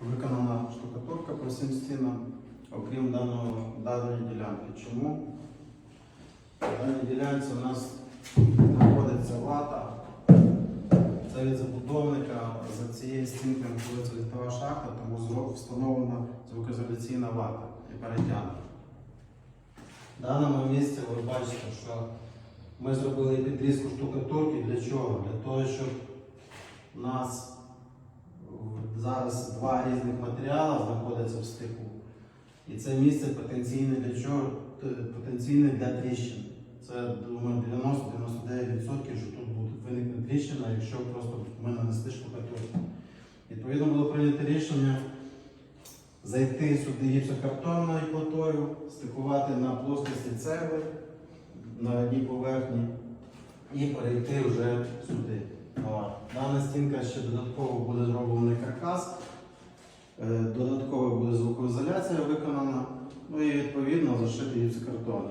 Виконана штукатурка по всім стінам, окрім даного, даної ділянки. Чому? На даній ділянці у нас знаходиться вата. Це від забудовника за цією стінкою знаходиться ліфтова шахта, тому встановлена звукоізоляційна вата і перетягнута. В даному місці ви бачите, що ми зробили підрізку штукатурки. Для чого? Для того, щоб у нас в- зараз два різних матеріали знаходяться в стику. І це місце потенційне для чого? Потенційне для тріщин. Це, думаю, 90-99%, що тут буде виникне тріщина, якщо просто ми нанести штукатурку. Відповідно, було прийнято рішення зайти сюди гіпсокартонною платою, стикувати на плоскості цегли на одній поверхні і перейти вже сюди. Дана стінка ще додатково буде зроблений каркас, додаткова додатково буде звукоізоляція виконана, ну і відповідно зашити гіпсокартоном.